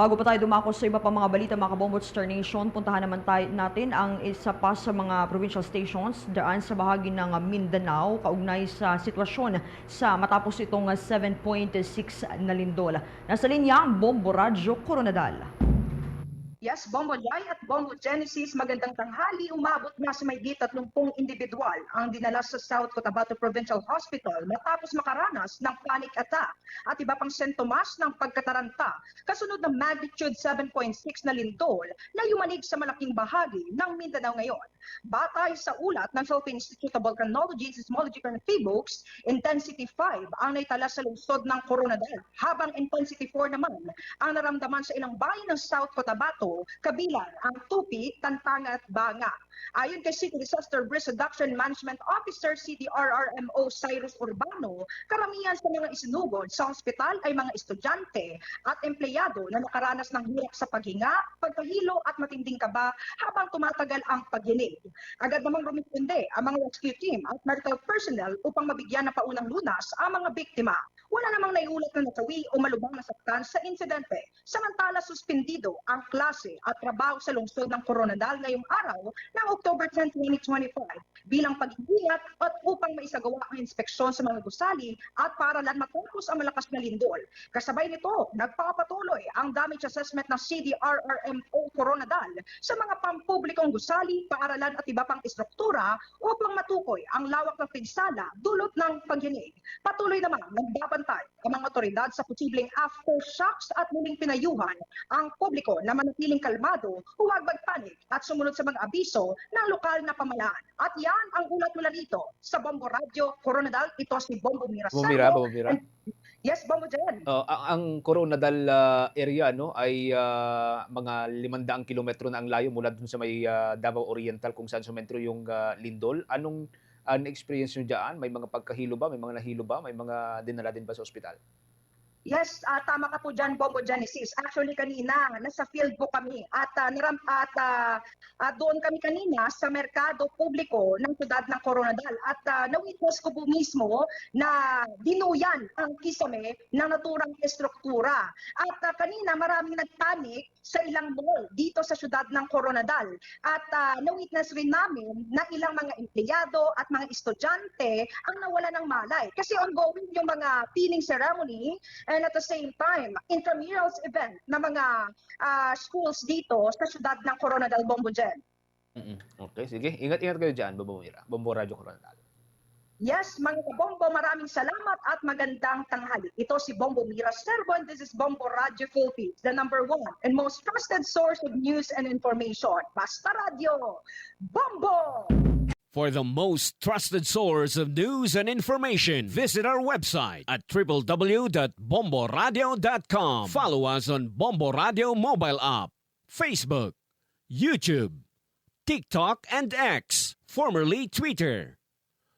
Bago pa tayo dumako sa iba pa mga balita mga kabombot Star Nation, puntahan naman tayo natin ang isa pa sa mga provincial stations daan sa bahagi ng Mindanao kaugnay sa sitwasyon sa matapos itong 7.6 na lindol. Nasa linya ang Bombo Radyo Coronadal. Yes, Bombo Jai at Bombo Genesis, magandang tanghali. Umabot na sa may 30 individual ang dinala sa South Cotabato Provincial Hospital matapos makaranas ng panic attack at iba pang sintomas ng pagkataranta kasunod ng magnitude 7.6 na lindol na yumanig sa malaking bahagi ng Mindanao ngayon. Batay sa ulat ng Philippine Institute of Volcanology, Seismology and Physics, intensity 5 ang naitala sa lungsod ng Coronadal, habang intensity 4 naman ang naramdaman sa ilang bayan ng South Cotabato, kabilang ang Tupi, Tantanga at Banga. Ayon kay City Disaster Risk Reduction Management Officer CDRRMO Cyrus Urbano, karamihan sa mga isinugod sa ospital ay mga estudyante at empleyado na nakaranas ng hirap sa paghinga, pagkahilo at matinding kaba habang tumatagal ang pagyinig. Agad namang rumisponde ang mga rescue team at medical personnel upang mabigyan ng paunang lunas ang mga biktima. Wala namang naiulat na nasawi o malubhang nasaktan sa insidente. Samantala, suspendido ang klase at trabaho sa lungsod ng Coronadal ngayong araw ng October 10, 2025 bilang pag-iingat at upang maisagawa ang inspeksyon sa mga gusali at paralan matapos ang malakas na lindol. Kasabay nito, nagpapatuloy ang damage assessment ng CDRRMO Coronadal sa mga pampublikong gusali, paaralan at iba pang istruktura upang matukoy ang lawak ng pinsala dulot ng pagyinig. Patuloy naman nagbabantay ang mga otoridad sa posibleng aftershocks at muling pinayuhan ang publiko na manatiling kalmado, huwag magpanik at sumunod sa mga abiso ng lokal na pamalaan. At yan ang ulat mula dito sa Bombo Radio Coronadal. Ito si Bombo Mirasalvo. Bumira, bumira. And- Yes, Bombo Jen. Uh, ang, ang Coronadal uh, area no ay uh, mga 500 kilometro na ang layo mula dun sa may uh, Davao Oriental kung saan sumentro yung uh, lindol. Anong uh, experience nyo dyan? May mga pagkahilo ba? May mga nahilo ba? May mga dinala din ba sa ospital? Yes, ah, tama ka po dyan, Bombo Genesis. Actually, kanina, nasa field po kami at, ah, naram, at ah, ah, doon kami kanina sa merkado publiko ng siyudad ng Coronadal. At ah, na-witness ko po mismo na dinuyan ang kisame ng naturang estruktura. At ah, kanina, maraming nagpanik sa ilang mall dito sa siyudad ng Coronadal. At ah, na-witness rin namin na ilang mga empleyado at mga estudyante ang nawala ng malay. Kasi ongoing yung mga peeling ceremony and at the same time, intramurals event na mga ah, schools dito sa syudad ng Coronadal Bombogen. Okay, sige. Ingat-ingat kayo dyan, Bumira. Bombo Radio Coronadal. Yes, mga kabombo, maraming salamat at magandang tanghali. Ito si Bombo Mira Servo and this is Bombo Radio Philippines, the number one and most trusted source of news and information. Basta Radio! Bombo! For the most trusted source of news and information, visit our website at www.bomboradio.com. Follow us on Bombo Radio mobile app, Facebook, YouTube, TikTok, and X, formerly Twitter.